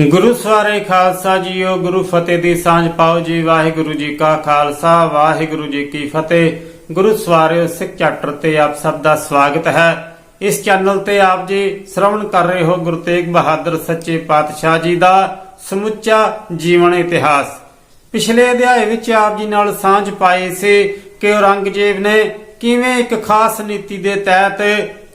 ਗੁਰੂ ਸਵਾਰੇ Khalsa JIO, ਗੁਰੂ ਫਤਿਹ ਦੀ ਸਾਂਝ ਪਾਓ ਜੀ, ਵਾਹਿਗੁਰੂ ਜੀ ਕਾ ਖਾਲਸਾ, ਵਾਹਿਗੁਰੂ ਜੀ ਕੀ ਫਤਿਹ। ਗੁਰੂ ਸਵਾਰਿਓ, ਸਿੱਖ ਚਾਰਟਰ ਤੇ ਆਪ ਸਭ ਦਾ ਸਵਾਗਤ ਹੈ। ਇਸ ਚੈਨਲ ਤੇ ਆਪ ਜੀ ਸ਼ਰਵਣ ਕਰ ਰਹੇ ਹੋ ਗੁਰੂ ਤੇਗ ਬਹਾਦਰ ਸੱਚੇ ਪਾਤਸ਼ਾਹ ਜੀ ਦਾ ਸਮੁੱਚਾ ਜੀਵਨ ਇਤਿਹਾਸ। ਪਿਛਲੇ ਅਧਿਆਏ ਵਿੱਚ ਆਪ ਜੀ ਨਾਲ ਸਾਂਝ ਪਾਏ ਸੀ ਕਿ ਔਰੰਗਜ਼ੇਬ ਨੇ ਕਿਵੇਂ ਇੱਕ ਖਾਸ ਨੀਤੀ ਦੇ ਤਹਿਤ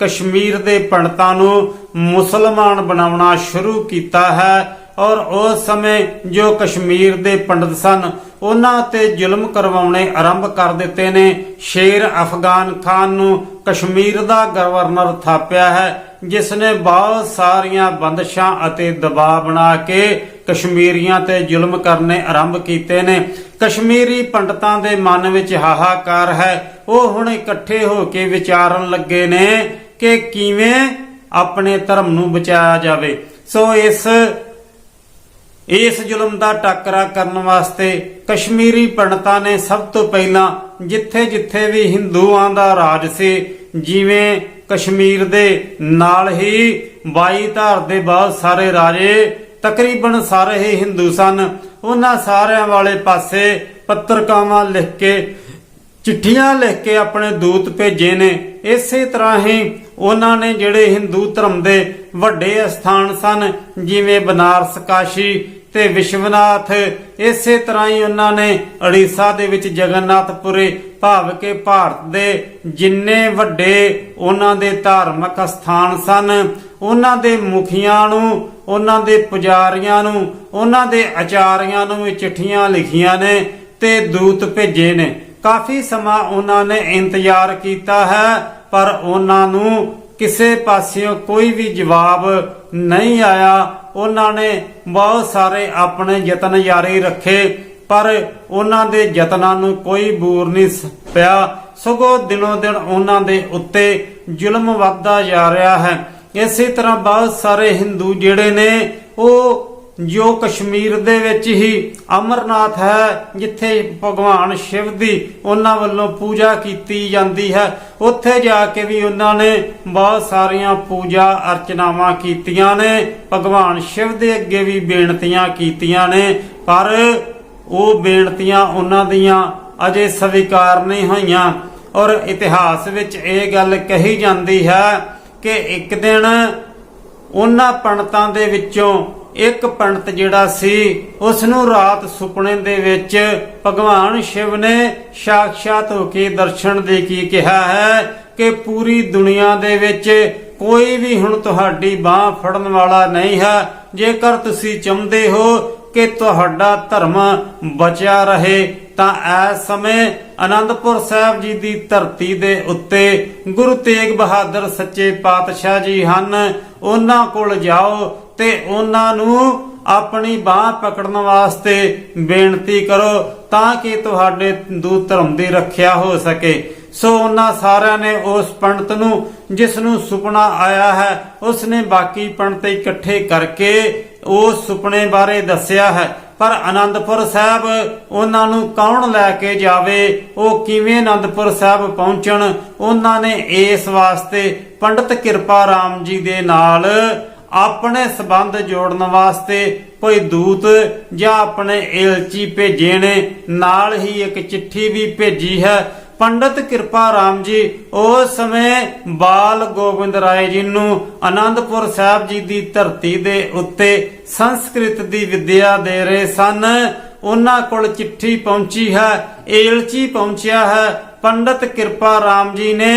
ਕਸ਼ਮੀਰ ਦੇ ਪੰਡਤਾਂ ਨੂੰ ਮੁਸਲਮਾਨ ਬਣਾਉਣਾ ਸ਼ੁਰੂ ਕੀਤਾ ਹੈ ਔਰ ਉਸ ਸਮੇਂ ਜੋ ਕਸ਼ਮੀਰ ਦੇ ਪੰਡਤ ਸਨ, ਉਹਨਾਂ ਤੇ ਜ਼ੁਲਮ ਕਰਵਾਉਣੇ ਆਰੰਭ ਕਰ ਦਿੱਤੇ ਨੇ। ਸ਼ੇਰ ਅਫਗਾਨ ਖਾਨ ਨੂੰ ਕਸ਼ਮੀਰ ਦਾ ਗਵਰਨਰ ਥਾਪਿਆ ਹੈ ਜਿਸ ਨੇ ਬਹੁਤ ਸਾਰੀਆਂ ਬੰਦਸ਼ਾਂ ਅਤੇ ਦਬਾਅ ਬਣਾ ਕੇ ਕਸ਼ਮੀਰੀਆਂ ਤੇ ਜ਼ੁਲਮ ਕਰਨੇ ਆਰੰਭ ਕੀਤੇ ਨੇ। ਕਸ਼ਮੀਰੀ ਪੰਡਤਾਂ ਦੇ ਮਨ ਵਿੱਚ ਹਾਹਾਕਾਰ ਹੈ, ਉਹ ਹੁਣ ਇਕੱਠੇ ਹੋ ਕੇ ਵਿਚਾਰਨ ਲੱਗੇ ਨੇ। ਕਿ ਕਿਵੇਂ ਆਪਣੇ ਧਰਮ ਨੂੰ ਬਚਾਇਆ ਜਾਵੇ। ਸੋ ਇਸ ਇਸ ਜ਼ੁਲਮ ਦਾ ਟੱਕਰਾ ਕਰਨ ਵਾਸਤੇ ਕਸ਼ਮੀਰੀ ਪੰਡਤਾਂ ਨੇ ਸਭ ਤੋਂ ਪਹਿਲਾਂ ਜਿੱਥੇ-ਜਿੱਥੇ ਵੀ ਹਿੰਦੂਆਂ ਦਾ ਰਾਜ ਸੀ, ਜਿਵੇਂ ਕਸ਼ਮੀਰ ਦੇ ਨਾਲ ਹੀ 22 ਧਾਰ ਦੇ ਬਾਅਦ ਸਾਰੇ ਰਾਜੇ ਤਕਰੀਬਨ ਸਾਰੇ ਹੀ ਹਿੰਦੂ ਸਨ। ਉਹਨਾਂ ਸਾਰਿਆਂ ਵਾਲੇ ਪਾਸੇ ਪੱਤਰਕਾਵਾਂ ਲਿਖ ਕੇ, ਚਿੱਠੀਆਂ ਲਿਖ ਕੇ ਆਪਣੇ ਦੂਤ ਭੇਜੇ ਨੇ। ਇਸੇ ਤਰ੍ਹਾਂ ਹੀ ਉਹਨਾਂ ਨੇ ਜਿਹੜੇ ਹਿੰਦੂ ਧਰਮ ਦੇ ਵੱਡੇ ਅਸਥਾਨ ਸਨ, ਜਿਵੇਂ ਬਨਾਰਸ ਕਾਸ਼ੀ ਤੇ ਵਿਸ਼ਵਨਾਥ, ਇਸੇ ਤਰ੍ਹਾਂ ਹੀ ਉਹਨਾਂ ਨੇ ਉੜੀਸਾ ਦੇ ਵਿੱਚ ਜਗਨਨਾਥਪੁਰੇ ਭਾਵ ਕਿ ਭਾਰਤ ਦੇ ਜਿੰਨੇ ਵੱਡੇ ਉਹਨਾਂ ਦੇ ਧਾਰਮਿਕ ਸਥਾਨ ਸਨ, ਉਹਨਾਂ ਦੇ ਮੁਖੀਆਂ ਨੂੰ, ਉਹਨਾਂ ਦੇ ਪੁਜਾਰੀਆਂ ਨੂੰ, ਉਹਨਾਂ ਦੇ ਆਚਾਰੀਆਂ ਨੂੰ ਵੀ ਚਿੱਠੀਆਂ ਲਿਖੀਆਂ ਨੇ ਤੇ ਦੂਤ ਭੇਜੇ ਨੇ। ਕਾਫੀ ਸਮਾਂ ਉਹਨਾਂ ਨੇ ਇੰਤਜ਼ਾਰ ਕੀਤਾ ਹੈ, ਪਰ ਉਹਨਾਂ ਨੂੰ ਕਿਸੇ ਪਾਸਿਓਂ ਕੋਈ ਵੀ ਜਵਾਬ ਨਹੀਂ ਆਇਆ, ਉਹਨਾਂ ਨੇ ਬਹੁਤ ਸਾਰੇ ਆਪਣੇ ਯਤਨ ਜਾਰੀ ਰੱਖੇ, ਪਰ ਉਹਨਾਂ ਦੇ ਯਤਨਾਂ ਨੂੰ ਕੋਈ ਬੂਰ ਨਹੀਂ ਪਿਆ। ਸਗੋਂ ਦਿਨੋਂ ਦਿਨ ਉਹਨਾਂ ਦੇ ਉੱਤੇ ਜ਼ੁਲਮ ਵੱਧਦਾ ਜਾ ਰਿਹਾ ਹੈ। ਇਸੇ ਤਰ੍ਹਾਂ ਬਹੁਤ ਸਾਰੇ ਹਿੰਦੂ ਜਿਹੜੇ ਨੇ, ਉਹ ਜੋ ਕਸ਼ਮੀਰ ਦੇ ਵਿੱਚ ਹੀ ਅਮਰਨਾਥ ਹੈ, ਜਿੱਥੇ ਭਗਵਾਨ ਸ਼ਿਵ ਦੀ ਉਹਨਾਂ ਵੱਲੋਂ ਪੂਜਾ ਕੀਤੀ ਜਾਂਦੀ ਹੈ, ਉੱਥੇ ਜਾ ਕੇ ਵੀ ਉਹਨਾਂ ਨੇ ਬਹੁਤ ਸਾਰੀਆਂ ਪੂਜਾ ਅਰਚਨਾਵਾਂ ਕੀਤੀਆਂ ਨੇ, ਭਗਵਾਨ ਸ਼ਿਵ ਦੇ ਅੱਗੇ ਵੀ ਬੇਨਤੀਆਂ ਕੀਤੀਆਂ ਨੇ, ਪਰ ਉਹ ਬੇਨਤੀਆਂ ਉਹਨਾਂ ਦੀਆਂ ਅਜੇ ਸਵੀਕਾਰ ਨਹੀਂ ਹੋਈਆਂ। ਔਰ ਇਤਿਹਾਸ ਵਿੱਚ ਇਹ ਗੱਲ ਕਹੀ ਜਾਂਦੀ ਹੈ ਕਿ ਇੱਕ ਦਿਨ ਉਹਨਾਂ ਪੰਡਤਾਂ ਦੇ ਵਿੱਚੋਂ ਇੱਕ ਪੰਡਤ ਜਿਹੜਾ ਸੀ ਉਸ ਨੂੰ ਰਾਤ ਸੁਪਨੇ ਦੇ ਵਿੱਚ ਭਗਵਾਨ ਸ਼ਿਵ ਨੇ ਸਾਖਸ਼ਾਤ ਹੋ ਕੇ ਦਰਸ਼ਨ ਦੇ ਕੇ ਕਿਹਾ ਹੈ ਕਿ ਪੂਰੀ ਦੁਨੀਆ ਦੇ ਵਿੱਚ ਕੋਈ ਵੀ ਹੁਣ ਤੁਹਾਡੀ ਬਾਹ ਫੜਨ ਵਾਲਾ ਨਹੀਂ ਹੈ। ਜੇਕਰ ਤੁਸੀਂ ਚਾਹੁੰਦੇ ਹੋ ਕਿ ਤੁਹਾਡਾ ਧਰਮ ਬਚਿਆ ਰਹੇ, ਤਾਂ ਇਸ ਸਮੇਂ ਅਨੰਦਪੁਰ ਸਾਹਿਬ ਜੀ ਦੀ ਧਰਤੀ ਦੇ ਉੱਤੇ ਗੁਰੂ ਤੇਗ ਬਹਾਦਰ ਸੱਚੇ ਪਾਤਸ਼ਾਹ ਜੀ ਹਨ। ਉਹਨਾਂ ਕੋਲ ਜਾਓ ਤੇ ਉਹਨਾਂ ਨੂੰ ਆਪਣੀ ਬਾਹ ਪਕੜਨ ਵਾਸਤੇ ਬੇਨਤੀ ਕਰੋ ਤਾਂ ਕਿ ਤੁਹਾਡੇ ਦੂ ਧਰਮ ਦੀ ਰੱਖਿਆ ਹੋ ਸਕੇ। ਸੋ ਉਹਨਾਂ ਸਾਰਿਆਂ ਨੇ ਉਸ ਪੰਡਤ ਨੂੰ, ਜਿਸ ਨੂੰ ਸੁਪਨਾ ਆਇਆ ਹੈ ਉਸ ਨੇ ਬਾਕੀ ਪੰਡਤ ਇਕੱਠੇ ਕਰਕੇ ਉਸ ਸੁਪਨੇ ਬਾਰੇ ਦੱਸਿਆ ਹੈ। ਪਰ ਆਨੰਦਪੁਰ ਸਾਹਿਬ ਉਹਨਾਂ ਨੂੰ ਕੌਣ ਲੈ ਕੇ ਜਾਵੇ, ਉਹ ਕਿਵੇਂ ਆਨੰਦਪੁਰ ਸਾਹਿਬ ਪਹੁੰਚਣ, ਉਹਨਾਂ ਨੇ ਇਸ ਵਾਸਤੇ ਪੰਡਤ ਕਿਰਪਾ ਰਾਮ ਜੀ ਦੇ ਨਾਲ ਆਪਣੇ ਸਬੰਧ ਜੋੜਨ ਵਾਸਤੇ ਕੋਈ ਦੂਤ ਜਾਂ ਆਪਣੇ ਏਲਚੀ ਭੇਜੇ ਨੇ ਨਾਲ ਹੀ ਇੱਕ ਚਿੱਠੀ ਵੀ ਭੇਜੀ ਹੈ। ਪੰਡਤ ਕਿਰਪਾ ਰਾਮ ਜੀ ਉਸ ਸਮੇਂ ਬਾਲ ਗੋਬਿੰਦ ਰਾਏ ਜੀ ਨੂੰ ਆਨੰਦਪੁਰ ਸਾਹਿਬ ਜੀ ਦੀ ਧਰਤੀ ਦੇ ਉੱਤੇ ਸੰਸਕ੍ਰਿਤ ਦੀ ਵਿਦਿਆ ਦੇ ਰਹੇ ਸਨ। ਉਹਨਾਂ ਕੋਲ ਚਿੱਠੀ ਪਹੁੰਚੀ ਹੈ, ਏਲਚੀ ਪਹੁੰਚਿਆ ਹੈ। ਪੰਡਤ ਕਿਰਪਾ ਰਾਮ ਜੀ ਨੇ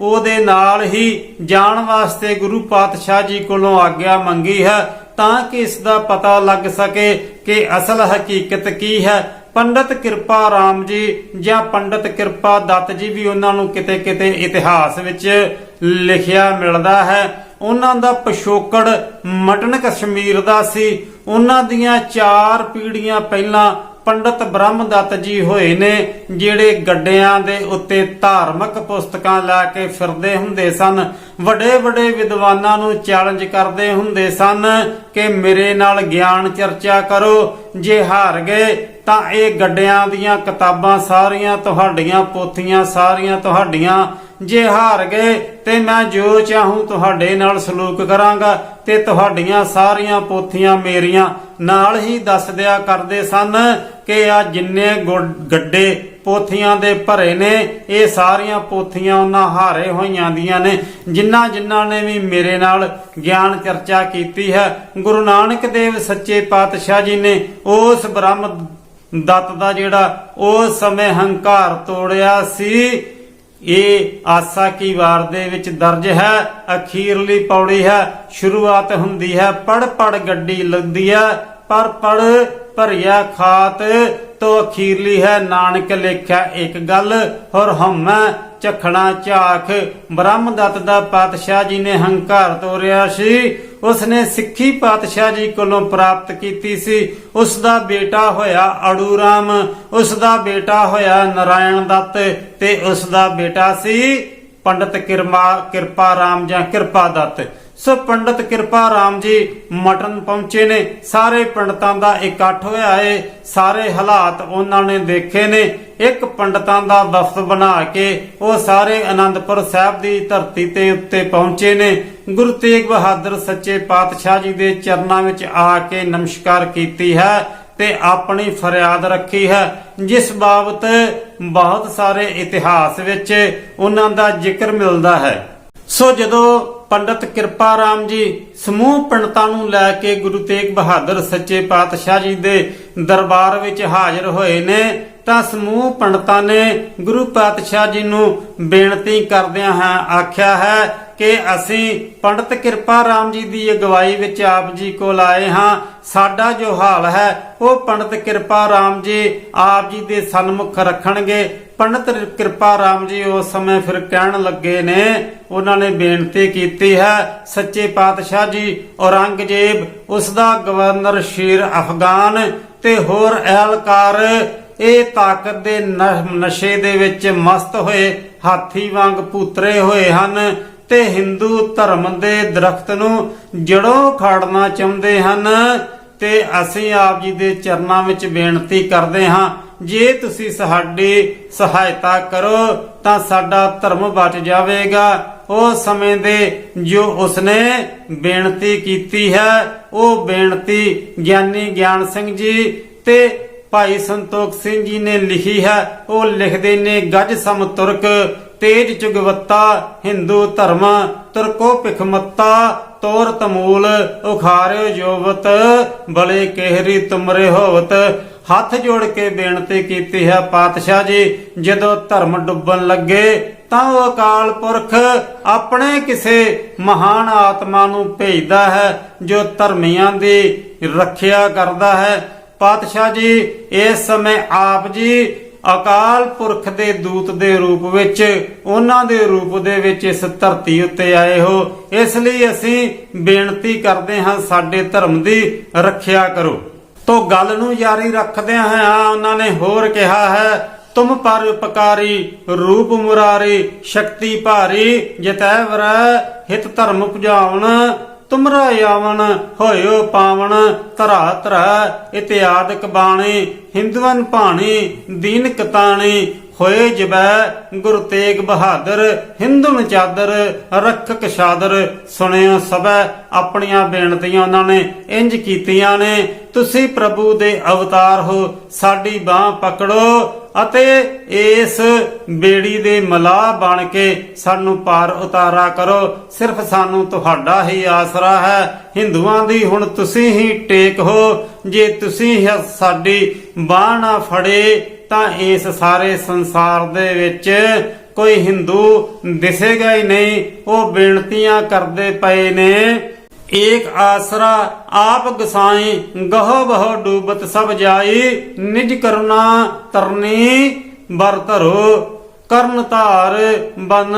ਉਹਦੇ ਨਾਲ ਹੀ ਜਾਣ ਵਾਸਤੇ ਗੁਰੂ ਪਾਤਸ਼ਾਹ ਜੀ ਕੋਲੋਂ ਆਗਿਆ ਮੰਗੀ ਹੈ, ਤਾਂ ਕਿ ਇਸ ਦਾ ਪਤਾ ਲੱਗ ਸਕੇ ਕਿ ਅਸਲ ਹਕੀਕਤ ਕੀ ਹੈ। ਪੰਡਤ ਕਿਰਪਾ ਰਾਮ ਜੀ ਜਾਂ ਪੰਡਤ ਕਿਰਪਾ ਦੱਤ ਜੀ ਵੀ ਉਹਨਾਂ ਨੂੰ ਕਿਤੇ ਕਿਤੇ ਇਤਿਹਾਸ ਵਿੱਚ ਲਿਖਿਆ ਮਿਲਦਾ ਹੈ। ਉਹਨਾਂ ਦਾ ਪਿਛੋਕੜ ਮਟਨ ਕਸ਼ਮੀਰ ਦਾ ਸੀ। ਉਹਨਾਂ ਦੀਆਂ ਚਾਰ ਪੀੜ੍ਹੀਆਂ ਪਹਿਲਾਂ ਪੰਡਤ ਬ੍ਰਹਮਦੱਤ ਜੀ ਹੋਏ ਨੇ, ਜਿਹੜੇ ਗੱਡਿਆਂ ਦੇ ਉੱਤੇ ਧਾਰਮਿਕ ਪੁਸਤਕਾਂ ਲੈ ਕੇ ਫਿਰਦੇ ਹੁੰਦੇ ਸਨ ਵੱਡੇ ਵੱਡੇ ਵਿਦਵਾਨਾਂ ਨੂੰ ਚੈਲੰਜ ਕਰਦੇ ਹੁੰਦੇ ਸਨ ਕਿ ਮੇਰੇ ਨਾਲ ਗਿਆਨ ਚਰਚਾ ਕਰੋ, ਜੇ ਹਾਰ ਗਏ ਤਾਂ ਇਹ ਗੱਡਿਆਂ ਦੀਆਂ ਕਿਤਾਬਾਂ ਸਾਰੀਆਂ ਤੁਹਾਡੀਆਂ ਪੋਥੀਆਂ, ਸਾਰੀਆਂ ਤੁਹਾਡੀਆਂ ਜੇ ਹਾਰ ਗਏ ਤੇ ਮੈਂ ਜੋ ਚਾਹੂੰ ਤੁਹਾਡੇ ਨਾਲ ਸਲੂਕ ਕਰਾਂਗਾ, ਤੇ ਤੁਹਾਡੀਆਂ ਸਾਰੀਆਂ ਪੋਥੀਆਂ ਮੇਰੀਆਂ ਨਾਲ ਹੀ ਦੱਸ ਦਿਆ ਕਰਦੇ ਸਨ ਕਿ ਆ ਜਿੰਨੇ ਗੱਡੇ ਪੋਥੀਆਂ ਦੇ ਭਰੇ ਨੇ, ਇਹ ਸਾਰੀਆਂ ਪੋਥੀਆਂ ਉਹਨਾਂ ਹਾਰੇ ਹੋਈਆਂ ਦੀਆਂ ਨੇ। ਜਿਨ੍ਹਾਂ ਜਿਨ੍ਹਾਂ ਨੇ ਵੀ ਮੇਰੇ ਨਾਲ ਗਿਆਨ ਚਰਚਾ ਕੀਤੀ ਹੈ, ਗੁਰੂ ਨਾਨਕ ਦੇਵ ਸੱਚੇ ਪਾਤਸ਼ਾਹ ਜੀ ਨੇ ਉਸ ਬ੍ਰਹਮ ਦੱਤ ਦਾ ਜਿਹੜਾ ਉਸ ਸਮੇਂ ਹੰਕਾਰ ਤੋੜਿਆ ਸੀ ਇਹ ਆਸਾ ਕੀ ਵਾਰ ਦੇ ਵਿੱਚ ਦਰਜ ਹੈ ਅਖੀਰਲੀ ਪੌੜੀ ਹੈ, ਸ਼ੁਰੂਆਤ ਹੁੰਦੀ ਹੈ, ਪੜ ਪੜ ਗੱਡੀ ਲੱਗਦੀ ਹੈ, ਪਰ ਪੜ ਭਰਿਆ ਖਾਤ, ਤੋ ਅਖੀਰਲੀ ਹੈ, ਨਾਨਕ ਲੇਖਿਆ ਇੱਕ ਗੱਲ, ਹੋਰ ਹਮੈ ਚਖਣਾ ਬ੍ਰਹਮ ਬ੍ਰਹਮਦੱਤ ਦਾ ਪਾਤਸ਼ਾਹ ਜੀ ਨੇ ਹੰਕਾਰ ਤੋਰਿਆ ਸੀ ਉਸਨੇ ਸਿੱਖੀ ਪਾਤਸ਼ਾਹ ਜੀ ਕੋਲੋਂ ਪ੍ਰਾਪਤ ਕੀਤੀ ਸੀ। ਉਸ ਦਾ ਬੇਟਾ ਹੋਇਆ ਅੜੂ ਰਾਮ ਉਸ ਦਾ ਬੇਟਾ ਹੋਇਆ ਨਰਾਇਣ ਦੱਤ ਤੇ ਉਸ ਦਾ ਬੇਟਾ ਸੀ ਪੰਡਤ ਕਿਰਮਾ ਕਿਰਪਾ ਰਾਮ ਜਾਂ ਕਿਰਪਾ ਦੱਤ। ਸੋ ਪੰਡਤ ਕਿਰਪਾ ਰਾਮ ਜੀ ਮਟਨ ਪਹੁੰਚੇ ਨੇ। ਸਾਰੇ ਪੰਡਤਾਂ ਦਾ ਇਕੱਠ ਹੋਇਆ ਏ। ਸਾਰੇ ਹਾਲਾਤ ਉਹਨਾਂ ਨੇ ਦੇਖੇ ਨੇ। ਇੱਕ ਪੰਡਤਾਂ ਦਾ ਵਫਦ ਬਣਾ ਕੇ ਉਹ ਸਾਰੇ ਆਨੰਦਪੁਰ ਸਾਹਿਬ ਦੀ ਧਰਤੀ ਤੇ ਉੱਤੇ ਪਹੁੰਚੇ ਨੇ। ਗੁਰੂ ਤੇਗ ਬਹਾਦਰ ਸੱਚੇ ਪਾਤਸ਼ਾਹ ਜੀ ਦੇ ਚਰਨਾਂ ਵਿੱਚ ਆ ਕੇ ਨਮਸਕਾਰ ਕੀਤੀ ਹੈ ਤੇ ਆਪਣੀ ਫਰਿਆਦ ਰੱਖੀ ਹੈ, ਜਿਸ ਬਾਬਤ ਬਹੁਤ ਸਾਰੇ ਇਤਿਹਾਸ ਵਿੱਚ ਉਹਨਾਂ ਦਾ ਜ਼ਿਕਰ ਮਿਲਦਾ ਹੈ। ਸੋ ਜਦੋਂ ਪੰਡਤ ਕਿਰਪਾ ਰਾਮ ਜੀ ਸਮੂਹ ਪੰਡਤਾਂ ਨੂੰ ਲੈ ਕੇ ਗੁਰੂ ਤੇਗ ਬਹਾਦਰ ਸੱਚੇ ਪਾਤਸ਼ਾਹ ਜੀ ਦੇ ਦਰਬਾਰ ਵਿੱਚ ਹਾਜ਼ਰ ਹੋਏ ਨੇ ਤਾਂ ਸਮੂਹ ਪੰਡਤਾਂ ਨੇ ਗੁਰੂ ਪਾਤਸ਼ਾਹ ਜੀ ਨੂੰ ਬੇਨਤੀ ਕਰਦਿਆਂ ਹਾਂ ਆਖਿਆ ਹੈ ਕਿ ਅਸੀਂ ਪੰਡਤ ਕਿਰਪਾ ਰਾਮ ਜੀ ਦੀ ਅਗਵਾਈ ਵਿੱਚ ਆਪ ਜੀ ਕੋਲ ਆਏ ਹਾਂ। ਸਾਡਾ ਜੋ ਹਾਲ ਹੈ, ਉਹ ਪੰਡਤ ਕਿਰਪਾ ਰਾਮ ਜੀ ਆਪ ਜੀ ਦੇ ਸਨਮੁਖ ਰੱਖਣਗੇ। ਪੰਡਤ ਕਿਰਪਾ ਰਾਮ ਜੀ ਉਸ ਸਮੇਂ ਫਿਰ ਕਹਿਣ ਲੱਗੇ ਨੇ, ਉਹਨਾਂ ਨੇ ਬੇਨਤੀ ਕੀਤੀ ਹੈ, ਸੱਚੇ ਪਾਤਸ਼ਾਹ ਜੀ, ਔਰੰਗਜ਼ੇਬ ਉਸ ਦਾ ਗਵਰਨਰ ਸ਼ੇਰ ਅਫਗਾਨ ਤੇ ਹੋਰ ਅਹਿਲਕਾਰ ਇਹ ਤਾਕਤ ਦੇ ਨਸ਼ੇ ਦੇ ਵਿੱਚ ਮਸਤ ਹੋਏ ਹਾਥੀ ਵਾਂਗ ਪੂਤਰੇ ਹੋਏ ਹਨ ਤੇ ਹਿੰਦੂ ਧਰਮ ਦੇ ਦਰਖਤ ਨੂੰ ਜੜੋਂ ਖਾੜਨਾ ਚਾਹੁੰਦੇ ਹਨ ਤੇ ਅਸੀਂ ਆਪ ਜੀ ਦੇ ਚਰਨਾਂ ਵਿੱਚ ਬੇਨਤੀ ਕਰਦੇ ਹਾਂ, ਜੇ ਤੁਸੀਂ ਸਾਡੀ ਸਹਾਇਤਾ ਕਰੋ ਤਾਂ ਸਾਡਾ ਧਰਮ ਬਚ ਜਾਵੇਗਾ। ਉਹ ਸਮੇਂ ਦੇ ਜੋ ਉਸਨੇ ਬੇਨਤੀ ਕੀਤੀ ਹੈ, ਉਹ ਬੇਨਤੀ ਗਿਆਨੀ ਗਿਆਨ ਸਿੰਘ ਜੀ ਤੇ ਭਾਈ ਸੰਤੋਖ ਸਿੰਘ ਜੀ ਨੇ ਲਿਖੀ ਹੈ, ਉਹ ਲਿਖਦੇ ਨੇ, ਗੱਜ ਸਮ ਤੁਰਕ, ਤੇਜ ਚੁਗਵੱਤਾ, ਹਿੰਦੂ ਧਰਮ, ਤੁਰਕੋ ਭਿਖਮੱਤਾ, ਤੋਰ ਤਮੂਲ ਉਖਾਰਿਓ ਜੋਵਤ ਬਲੇ ਕਹਿਰੀ ਤੁਮਰੇ ਹੋਵਤ। ਹੱਥ ਜੋੜ ਕੇ ਬੇਨਤੀ ਕੀਤੀ ਹੈ ਪਾਤਸ਼ਾਹ ਜੀ, ਜਦੋਂ ਧਰਮ ਡੁੱਬਣ ਲੱਗੇ, ਤਾਂ ਉਹ ਅਕਾਲ ਪੁਰਖ ਆਪਣੇ ਕਿਸੇ ਮਹਾਨ ਆਤਮਾ ਨੂੰ ਭੇਜਦਾ ਹੈ, ਜੋ ਧਰਮੀਆਂ ਦੀ ਰੱਖਿਆ ਕਰਦਾ ਹੈ। ਪਾਤਸ਼ਾਹ ਜੀ, ਇਸ ਸਮੇਂ ਆਪ ਜੀ ਅਕਾਲ ਪੁਰਖ ਦੇ ਦੂਤ ਦੇ ਰੂਪ ਵਿੱਚ, ਉਹਨਾਂ ਦੇ ਰੂਪ ਦੇ ਵਿੱਚ ਇਸ ਧਰਤੀ ਉੱਤੇ ਆਏ ਹੋ। ਇਸ ਲਈ ਅਸੀਂ ਬੇਨਤੀ ਕਰਦੇ ਹਾਂ, ਸਾਡੇ ਧਰਮ ਦੀ ਰੱਖਿਆ ਕਰੋ। ਤੋ ਗੱਲ ਨੂੰ ਜਾਰੀ ਰੱਖਦਿਆਂ ਹਾਂ ਉਹਨਾਂ ਨੇ ਹੋਰ ਕਿਹਾ ਹੈ, ਤੁਮ ਪਰ ਰੂਪ ਮੁਰਾਰੀ, ਸ਼ਕਤੀ ਭਾਰੀ, ਜਿਤੈ ਵਰ ਹਿਤ ਧਰਮ ਪੁਜਾਉਣ ਤੁਮਰਾ ਆਵਣ, ਹੋਇਓ ਪਾਵਣ, ਧਰਾ ਧਰਾ, ਇਤਿਆਦਿਕ ਬਾਣੀ, ਹਿੰਦਵਨ ਭਾਣੀ, ਦੀਨ ਕਤਾਣੀ, ਹੋਏ ਜਬੈ, ਗੁਰੂ ਤੇਗ ਬਹਾਦਰ ਹਿੰਦੁਨ ਚਾਦਰ, ਰੱਖਕ ਸ਼ਾਦਰ ਸੁਣਿਓ ਸਭੈ, ਆਪਣੀਆਂ ਬੇਨਤੀਆਂ ਉਹਨਾਂ ਨੇ ਇੰਜ ਕੀਤੀਆਂ ਨੇ। ਤੁਸੀਂ ਪ੍ਰਭੂ ਦੇ ਅਵਤਾਰ ਹੋ, ਸਾਡੀ ਬਾਹ ਪਕੜੋ ਅਤੇ ਇਸ ਬੇੜੀ ਦੇ ਮਲਾਹ ਬਣ ਕੇ ਸਾਨੂੰ ਪਾਰ ਉਤਾਰਾ ਕਰੋ। ਸਿਰਫ ਸਾਨੂੰ ਤੁਹਾਡਾ ਹੀ ਆਸਰਾ ਹੈ। ਹਿੰਦੂਆਂ ਦੀ ਹੁਣ ਤੁਸੀਂ ਹੀ ਟੇਕ ਹੋ। ਜੇ ਤੁਸੀਂ ਸਾਡੀ ਬਾਹ ਨਾ ਫੜੇ, ਤਾਂ ਇਸ ਸਾਰੇ ਸੰਸਾਰ ਦੇ ਵਿੱਚ ਕੋਈ ਹਿੰਦੂ ਦਿਸੇਗਾ ਹੀ ਨਹੀਂ। ਉਹ ਬੇਨਤੀਆਂ ਕਰਦੇ ਪਏ ਨੇ ਏਕ ਆਸਰਾ ਆਪ ਗਸਾਈ, ਗਹੋ ਬਹੋ ਡੂਬਤ ਸਭ ਜਾਈ, ਨਿਜ ਕਰੁਣਾ ਤਰਨੀ ਬਰ ਧਰੋ। ਕਰਨ ਧਾਰ ਬਨ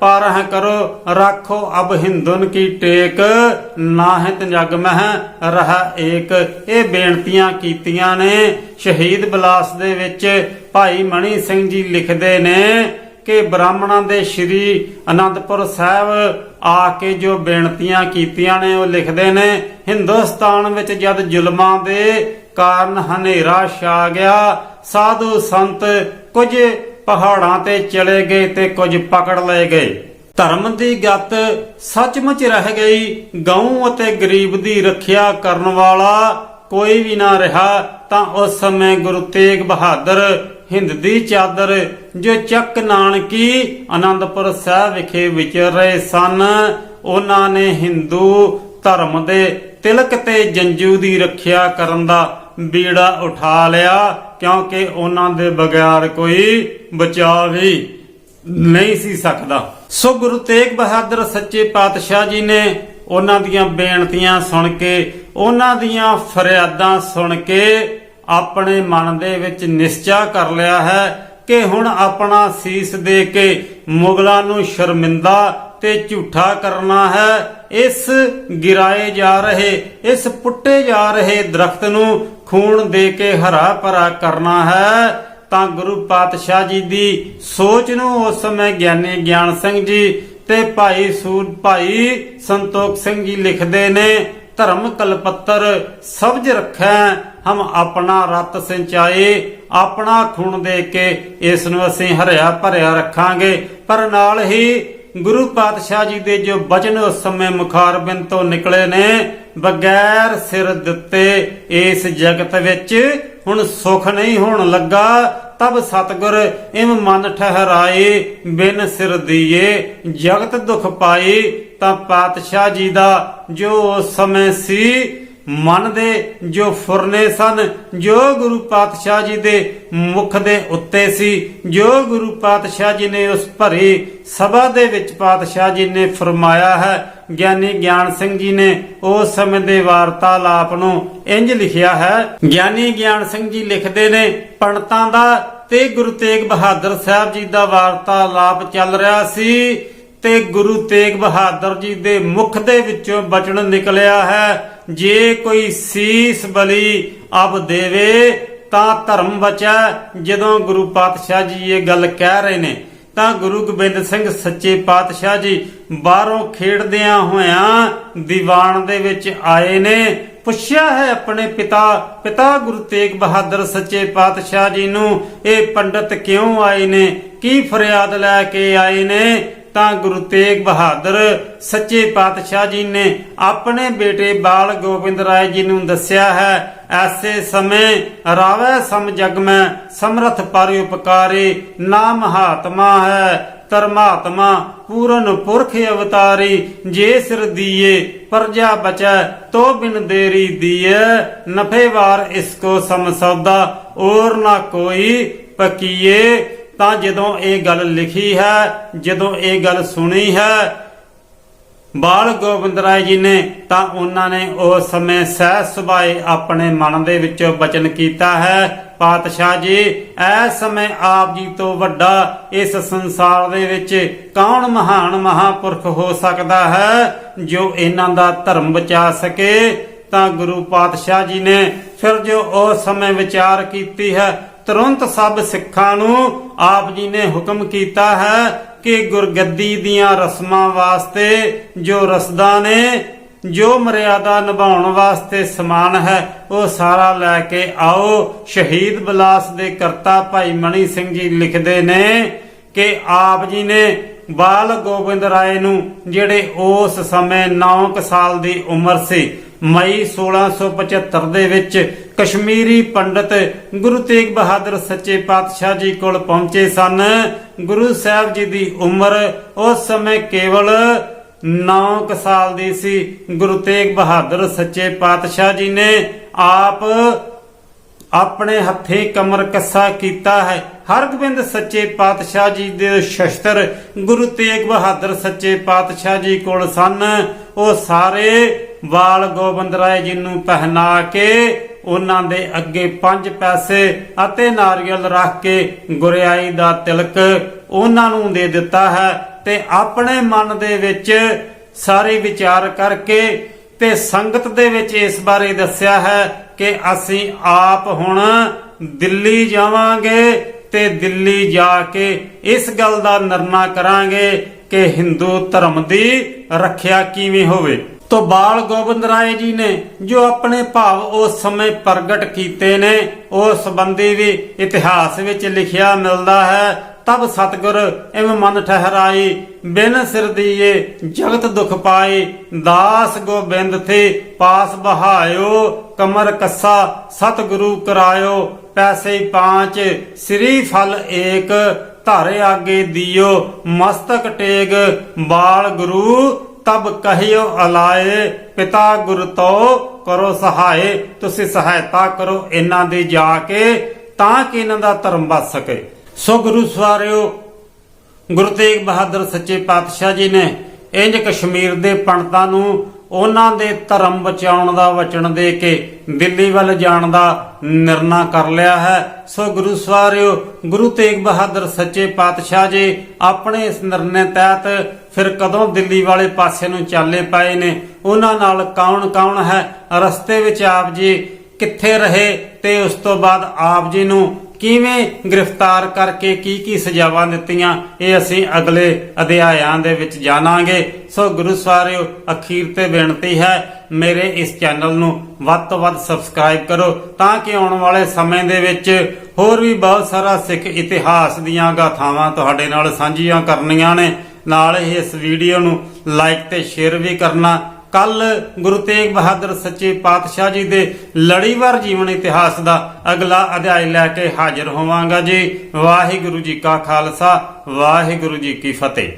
ਪਾਰਹ ਕਰੋ, ਰਾਖੋ ਅਬ ਹਿੰਦੁਨ ਕੀ ਟੇਕ, ਨਾਹਿਤ ਜਗ ਮਹਿ ਰਹਾ ਏਕ। ਇਹ ਬੇਨਤੀਆਂ ਕੀਤੀਆਂ ਨੇ, ਸ਼ਹੀਦ ਬਲਾਸ ਦੇ ਵਿੱਚ ਭਾਈ ਮਣੀ ਸਿੰਘ ਜੀ ਲਿਖਦੇ ਨੇ ਕਿ ਬ੍ਰਾਹਮਣਾਂ ਦੇ ਸ਼੍ਰੀ ਅਨੰਦਪੁਰ ਸਾਹਿਬ ਆ ਕੇ ਜੋ ਬੇਨਤੀਆਂ ਕੀਤੀਆਂ ਨੇ, ਉਹ ਲਿਖਦੇ ਨੇ, ਹਿੰਦੁਸਤਾਨ ਵਿੱਚ ਜਦ ਜ਼ੁਲਮਾਂ ਦੇ ਕਾਰਨ ਹਨੇਰਾ ਛਾ ਗਿਆ, ਸਾਧੂ ਸੰਤ ਕੁਝ ਪਹਾੜਾਂ ਤੇ ਚਲੇ ਗਏ ਤੇ ਕੁਝ ਪਕੜ ਲਏ ਗਏ। ਧਰਮ ਦੀ ਗੱਤ ਸੱਚਮੁੱਚ ਰਹਿ ਗਈ, ਗਊ ਅਤੇ ਗਰੀਬ ਦੀ ਰੱਖਿਆ ਕਰਨ ਵਾਲਾ ਕੋਈ ਵੀ ਨਾ ਰਿਹਾ, ਤਾਂ ਉਸ ਸਮੇਂ ਗੁਰੂ ਤੇਗ ਬਹਾਦਰ ਹਿੰਦ ਦੀ ਚਾਦਰ ਜੋ ਚੱਕ ਨਾਨਕੀ ਆਨੰਦਪੁਰ ਸਾਹਿਬ ਵਿਖੇ ਵਿਚਰ ਰਹੇ ਸਨ, ਉਹਨਾਂ ਨੇ ਹਿੰਦੂ ਧਰਮ ਦੇ ਤਿਲਕ ਤੇ ਜੰਜੂ ਦੀ ਰੱਖਿਆ ਕਰਨ ਦਾ ਬੀੜਾ ਉਠਾ ਲਿਆ, ਕਿਉਂਕਿ ਉਹਨਾਂ ਦੇ ਬਗੈਰ ਕੋਈ ਬਚਾਅ ਵੀ ਨਹੀਂ ਸੀ ਸਕਦਾ। ਸੋ ਗੁਰੂ ਤੇਗ ਬਹਾਦਰ ਸੱਚੇ ਪਾਤਸ਼ਾਹ ਜੀ ਨੇ ਉਹਨਾਂ ਦੀਆਂ ਬੇਨਤੀਆਂ ਸੁਣ ਕੇ, ਉਹਨਾਂ ਦੀਆਂ ਫਰਿਆਦਾਂ ਸੁਣ ਕੇ ਆਪਣੇ ਮਨ ਦੇ ਵਿੱਚ ਨਿਸ਼ਚਾ ਕਰ ਲਿਆ ਹੈ ਕਿ ਹੁਣ ਆਪਣਾ ਸੀਸ ਦੇ ਕੇ ਮੁਗਲਾਂ ਨੂੰ ਸ਼ਰਮਿੰਦਾ ਤੇ ਝੂਠਾ ਕਰਨਾ ਹੈ। ਇਸ ਗਿਰਾਏ ਜਾ ਰਹੇ, ਇਸ ਪੁੱਟੇ ਜਾ ਰਹੇ ਦਰਖਤ ਨੂੰ ਖੂਨ ਦੇ ਕੇ ਹਰਾ ਭਰਾ ਕਰਨਾ ਹੈ। ਤਾਂ ਗੁਰੂ ਪਾਤਸ਼ਾਹ ਜੀ ਦੀ ਸੋਚ ਨੂੰ ਉਸ ਸਮੇਂ ਗਿਆਨੀ ਗਿਆਨ ਸਿੰਘ ਜੀ ਤੇ ਭਾਈ ਸੂਰ ਭਾਈ ਸੰਤੋਖ ਸਿੰਘ ਜੀ ਲਿਖਦੇ ਨੇ ਧਰਮ ਕਲਪੱਤਰ ਸਬਜ ਰੱਖੈ, ਹਮ ਆਪਣਾ ਰਤ ਸਿੰਚਾਏ, ਆਪਣਾ ਖੂਨ ਦੇ ਕੇ ਇਸ ਨੂੰ ਅਸੀਂ ਹਰਿਆ ਭਰਿਆ ਰੱਖਾਂਗੇ। ਪਰ ਨਾਲ ਹੀ ਗੁਰੂ ਪਾਤਸ਼ਾਹ ਜੀ ਦੇ ਜੋ ਬਚਨ ਉਸ ਸਮੇਂ ਮੁਖਾਰਬਿੰਦ ਤੋਂ ਨਿਕਲੇ ਨੇ, ਬਗੈਰ ਸਿਰ ਦਿੱਤੇ ਇਸ ਜਗਤ ਵਿੱਚ ਹੁਣ ਸੁਖ ਨਹੀਂ ਹੋਣ ਲੱਗਾ ਤਬ ਸਤਗੁਰ ਇਮ ਮਨ ਠਹਿਰਾਏ, ਬਿਨ ਸਿਰ ਦੀਏ, ਜਗਤ ਦੁਖ ਪਾਈ ਤਾਂ ਪਾਤਸ਼ਾਹ ਜੀ ਦਾ ਜੋ ਉਸ ਸਮੇਂ ਸੀ ਮਨ ਦੇ ਜੋ ਫੁਰਨੇ ਸਨ, ਜੋ ਗੁਰੂ ਪਾਤਸ਼ਾਹ ਜੀ ਦੇ ਮੁਖ ਦੇ ਉੱਤੇ ਸੀ, ਜੋ ਗੁਰੂ ਪਾਤਸ਼ਾਹ ਜੀ ਨੇ ਉਸ ਭਰੀ ਸਭਾ ਦੇ ਵਿੱਚ ਪਾਤਸ਼ਾਹ ਜੀ ਨੇ ਫਰਮਾਇਆ ਹੈ, ਗਿਆਨੀ ਗਿਆਨ ਸਿੰਘ ਜੀ ਨੇ ਉਸ ਸਮੇਂ ਦੇ ਵਾਰਤਾਲਾਪ ਨੂੰ ਇੰਜ ਲਿਖਿਆ ਹੈ, ਗਿਆਨੀ ਗਿਆਨ ਸਿੰਘ ਜੀ ਲਿਖਦੇ ਨੇ, ਪੰਡਤਾਂ ਦਾ ਤੇ ਗੁਰੂ ਤੇਗ ਬਹਾਦਰ ਸਾਹਿਬ ਜੀ ਦਾ ਵਾਰਤਾਲਾਪ ਚੱਲ ਰਿਹਾ ਸੀ ਤੇ ਗੁਰੂ ਤੇਗ ਬਹਾਦਰ ਜੀ ਦੇ ਮੁਖ ਦੇ ਵਿੱਚੋਂ ਬਚਨ ਨਿਕਲਿਆ ਹੈ। ਜੇ ਕੋਈ ਸੀਸ ਬਲੀ ਅਬ ਦੇਵੇ, ਤਾਂ ਧਰਮ ਬਚੈ। ਜਦੋਂ ਗੁਰੂ ਪਾਤਸ਼ਾਹ ਜੀ ਇਹ ਗੱਲ ਕਹਿ ਰਹੇ ਨੇ, ਤਾਂ ਗੁਰੂ ਗੋਬਿੰਦ ਸਿੰਘ ਸੱਚੇ ਪਾਤਸ਼ਾਹ ਜੀ ਬਾਹਰੋਂ ਖੇਡਦਿਆਂ ਹੋਇਆਂ ਦੀਵਾਨ ਦੇ ਵਿੱਚ ਆਏ ਨੇ। ਪੁੱਛਿਆ ਹੈ ਆਪਣੇ ਪਿਤਾ ਪਿਤਾ ਗੁਰੂ ਤੇਗ ਬਹਾਦਰ ਸੱਚੇ ਪਾਤਸ਼ਾਹ ਜੀ ਨੂੰ, ਇਹ ਪੰਡਤ ਕਿਉਂ ਆਏ ਨੇ? ਕੀ ਫਰਿਆਦ ਲੈ ਕੇ ਆਏ ਨੇ? ਤਾਂ ਗੁਰੂ ਤੇਗ ਬਹਾਦਰ ਸੱਚੇ ਪਾਤਸ਼ਾਹ ਜੀ ਨੇ ਆਪਣੇ ਬੇਟੇ ਬਾਲ ਗੋਬਿੰਦ ਰਾਏ ਜੀ ਨੂੰ ਦੱਸਿਆ ਹੈ, ਐਸੇ ਸਮੇਂ ਰਾਵੈ ਸਮ ਜਗ ਮੈਂ ਸਮਰਥ ਪਰ ਉਪਕਾਰੇ ਨਾ ਮਹਾਤਮਾ ਹੈ, ਧਰਮਾਤਮਾ ਪੂਰਨ ਪੁਰਖ ਅਵਤਾਰੀ, ਜੇ ਸਿਰ ਦੀਏ, ਪਰਜਾ ਬਚੈ, ਤੋ ਬਿਨ ਦੇਰੀ ਦੀਏ ਨਫੇ ਵਾਰ ਇਸਕੋ ਸਮ ਸੌਦਾ, ਔਰ ਨਾ ਕੋਈ ਪਕੀਏ। ਤਾਂ ਜਦੋਂ ਇਹ ਗੱਲ ਲਿਖੀ ਹੈ, ਜਦੋਂ ਇਹ ਗੱਲ ਸੁਣੀ ਹੈ ਬਾਲ ਗੋਬਿੰਦ ਰਾਏ ਜੀ ਨੇ, ਤਾਂ ਉਹਨਾਂ ਨੇ ਉਸ ਸਮੇਂ ਸਹਿ ਸੁਭਾਏ ਆਪਣੇ ਮਨ ਦੇ ਵਿੱਚੋਂ ਬਚਨ ਕੀਤਾ ਹੈ। ਪਾਤਸ਼ਾਹ ਜੀ ਐਸ ਸਮੇਂ ਆਪ ਜੀ ਤੋਂ ਵੱਡਾ ਇਸ ਸੰਸਾਰ ਦੇ ਵਿੱਚ ਕੌਣ ਮਹਾਨ ਮਹਾਪੁਰਖ ਹੋ ਸਕਦਾ ਹੈ? ਜੋ ਇਹਨਾਂ ਦਾ ਧਰਮ ਬਚਾ ਸਕੇ, ਤਾਂ ਗੁਰੂ ਪਾਤਸ਼ਾਹ ਜੀ ਨੇ ਫਿਰ ਜੋ ਉਸ ਸਮੇਂ ਵਿਚਾਰ ਕੀਤੀ ਹੈ ਤੁਰੰਤ ਸਭ ਸਿੱਖਾਂ ਨੂੰ ਆਪ ਜੀ ਨੇ ਹੁਕਮ ਕੀਤਾ ਹੈ ਕਿ ਗੁਰਗੱਦੀ ਦੀਆਂ ਰਸਮਾਂ ਵਾਸਤੇ ਜੋ ਰਸਦਾਂ ਨੇ, ਜੋ ਮਰਿਆਦਾ ਨਿਭਾਉਣ ਵਾਸਤੇ ਸਮਾਨ ਹੈ, ਉਹ ਸਾਰਾ ਲੈ ਕੇ ਆਓ। ਸ਼ਹੀਦ ਬਲਾਸ ਦੇ ਕਰਤਾ ਭਾਈ ਮਣੀ ਸਿੰਘ ਜੀ ਲਿਖਦੇ ਨੇ ਕਿ ਆਪ ਜੀ ਨੇ ਬਾਲ ਗੋਬਿੰਦ ਰਾਏ ਨੂੰ, ਜਿਹੜੇ ਉਸ ਸਮੇਂ 9 ਸਾਲ ਦੀ ਉਮਰ ਸੀ, ਮਈ 1675 ਦੇ ਵਿੱਚ ਕਸ਼ਮੀਰੀ ਪੰਡਤ ਗੁਰੂ ਤੇਗ ਬਹਾਦਰ ਸੱਚੇ ਪਾਤਸ਼ਾਹ ਜੀ ਕੋਲ ਪਹੁੰਚੇ ਸਨ। ਗੁਰੂ ਸਾਹਿਬ ਜੀ ਦੀ ਉਮਰ ਉਸ ਸਮੇਂ ਕੇਵਲ 9 ਸਾਲ ਦੀ ਸੀ। ਗੁਰੂ ਤੇਗ ਬਹਾਦਰ ਸੱਚੇ ਪਾਤਸ਼ਾਹ ਜੀ ਨੇ ਆਪ ਆਪਣੇ ਹੱਥੇ ਕਮਰ ਕੱਸਾ ਕੀਤਾ ਹੈ। ਹਰਗੋਬਿੰਦ ਸੱਚੇ ਪਾਤਸ਼ਾਹ ਜੀ ਦੇ ਸ਼ਸਤਰ ਗੁਰੂ ਤੇਗ ਬਹਾਦਰ ਸੱਚੇ ਪਾਤਸ਼ਾਹ ਜੀ ਕੋਲ ਸਨ। ਉਹ ਸਾਰੇ ਵਾਲ ਗੋਬਿੰਦ ਰਾਏ ਜੀ ਨੂੰ ਪਹਿਨਾ ਕੇ ਉਹਨਾਂ ਦੇ ਅੱਗੇ ਪੰਜ ਪੈਸੇ ਅਤੇ ਨਾਰੀਅਲ ਰੱਖ ਕੇ ਗੁਰਿਆਈ ਦਾ ਤਿਲਕ ਉਹਨਾਂ ਨੂੰ ਦੇ ਦਿੱਤਾ ਹੈ ਤੇ ਆਪਣੇ ਮਨ ਦੇ ਵਿੱਚ ਸਾਰੇ ਵਿਚਾਰ ਕਰਕੇ ਤੇ ਸੰਗਤ ਦੇ ਵਿੱਚ ਇਸ ਬਾਰੇ ਦੱਸਿਆ ਹੈ ਕਿ ਅਸੀਂ ਆਪ ਹੁਣ ਦਿੱਲੀ ਜਾਵਾਂਗੇ ਤੇ ਦਿੱਲੀ ਜਾ ਕੇ ਇਸ ਗੱਲ ਦਾ ਨਿਰਣਾ ਕਰਾਂਗੇ ਕਿ ਹਿੰਦੂ ਧਰਮ ਦੀ ਰੱਖਿਆ ਕਿਵੇਂ ਹੋਵੇ। ਤੋ ਬਾਲ ਗੋਬਿੰਦ ਰਾਏ ਜੀ ਨੇ ਜੋ ਆਪਣੇ ਭਾਵ ਉਸ ਸਮੇਂ ਪ੍ਰਗਟ ਕੀਤੇ ਨੇ, ਉਸ ਸੰਬੰਧੀ ਵੀ ਇਤਿਹਾਸ ਵਿੱਚ ਲਿਖਿਆ ਮਿਲਦਾ ਹੈ। ਤਬ ਸਤਗੁਰ ਇਮ ਮਨ ਠਹਿਰਾਈ, ਬਿਨ ਸਿਰ ਦੀਏ ਜਗਤ ਦੁਖ ਪਾਏ ਦਾਸ ਗੋਬਿੰਦ ਥੇ, ਪਾਸ ਬਹਾਇਓ, ਕਮਰ ਕੱਸਾ, ਸਤਿਗੁਰੂ ਕਰਾਇਓ। ਪੈਸੇ ਪਾਂਚ, ਸ੍ਰੀ ਫਲ ਏਕ, ਧਾਰੇ ਆਗੇ ਦਿਓ। ਮਸਤਕ ਟੇਗ, ਬਾਲ ਗੁਰੂ ਤਬ ਕਹਿਓ ਅਲਾਏ, ਪਿਤਾ ਗੁਰ ਤੋ ਕਰੋ ਸਹਾਏ, ਤੁਸੀਂ ਸਹਾਇਤਾ ਕਰੋ ਇਹਨਾਂ ਦੀ ਜਾ ਕੇ, ਤਾਂ ਕਿ ਇਹਨਾਂ ਦਾ ਧਰਮ ਬਚ ਸਕੇ। ਸੋ ਗੁਰੂ ਸਵਾਰਿਓ, ਗੁਰੂ ਤੇਗ ਬਹਾਦਰ ਸੱਚੇ ਪਾਤਸ਼ਾਹ ਜੀ ਨੇ ਇੰਜ ਕਸ਼ਮੀਰ ਦੇ ਪੰਡਤਾਂ ਨੂੰ ਉਹਨਾਂ ਦੇ ਧਰਮ ਬਚਾਉਣ ਦਾ ਵਚਨ ਦੇ ਕੇ ਦਿੱਲੀ ਵੱਲ ਜਾਣ ਦਾ ਨਿਰਣਾ ਕਰ ਲਿਆ ਹੈ। ਸੋ ਗੁਰੂ ਸਵਾਰਿਓ, ਗੁਰੂ ਤੇਗ ਬਹਾਦਰ ਸੱਚੇ ਪਾਤਸ਼ਾਹ ਜੀ, ਆਪਣੇ ਇਸ ਨਿਰਣੇ ਤਹਿਤ ਫਿਰ ਕਦੋਂ ਦਿੱਲੀ ਵਾਲੇ ਪਾਸੇ ਨੂੰ ਚਾਲੇ ਪਾਏ ਨੇ? ਉਹਨਾਂ ਨਾਲ ਕੌਣ ਕੌਣ ਹੈ? ਰਸਤੇ ਵਿੱਚ ਆਪ ਜੀ ਕਿੱਥੇ ਰਹੇ ਤੇ ਉਸ ਤੋਂ ਬਾਅਦ ਆਪ ਜੀ ਨੂੰ ਕਿਵੇਂ ਗ੍ਰਿਫਤਾਰ ਕਰਕੇ ਕੀ ਕੀ ਸਜ਼ਾਵਾਂ ਦਿੱਤੀਆਂ, ਇਹ ਅਸੀਂ ਅਗਲੇ ਅਧਿਆਇਆਂ ਦੇ ਵਿੱਚ ਜਾਣਾਂਗੇ। ਸੋ ਗੁਰੂ ਸਾਰਿਓ ਅਖੀਰ ਤੇ ਬੇਨਤੀ ਹੈ, ਮੇਰੇ ਇਸ ਚੈਨਲ ਨੂੰ ਵੱਧ ਤੋਂ ਵੱਧ ਸਬਸਕ੍ਰਾਈਬ ਕਰੋ ਤਾਂ ਕਿ ਆਉਣ ਵਾਲੇ ਸਮੇਂ ਦੇ ਵਿੱਚ ਹੋਰ ਵੀ ਬਹੁਤ ਸਾਰਾ ਸਿੱਖ ਇਤਿਹਾਸ ਦੀਆਂ ਗਾਥਾਵਾਂ ਤੁਹਾਡੇ ਨਾਲ ਸਾਂਝੀਆਂ ਕਰਨੀਆਂ ਨੇ। ਨਾਲ ਹੀ ਇਸ ਵੀਡੀਓ ਨੂੰ ਲਾਈਕ ਤੇ ਸ਼ੇਅਰ ਵੀ ਕਰਨਾ ਕੱਲ ਗੁਰੂ ਤੇਗ ਬਹਾਦਰ ਸੱਚੇ ਪਾਤਸ਼ਾਹ ਜੀ ਦੇ ਲੜੀਵਾਰ ਜੀਵਨ ਇਤਿਹਾਸ ਦਾ ਅਗਲਾ ਅਧਿਆਇ ਲੈ ਕੇ ਹਾਜ਼ਰ ਹੋਵਾਂਗਾ ਜੀ। ਵਾਹਿਗੁਰੂ ਜੀ ਕਾ ਖਾਲਸਾ, ਵਾਹਿਗੁਰੂ ਜੀ ਕੀ ਫਤਿਹ।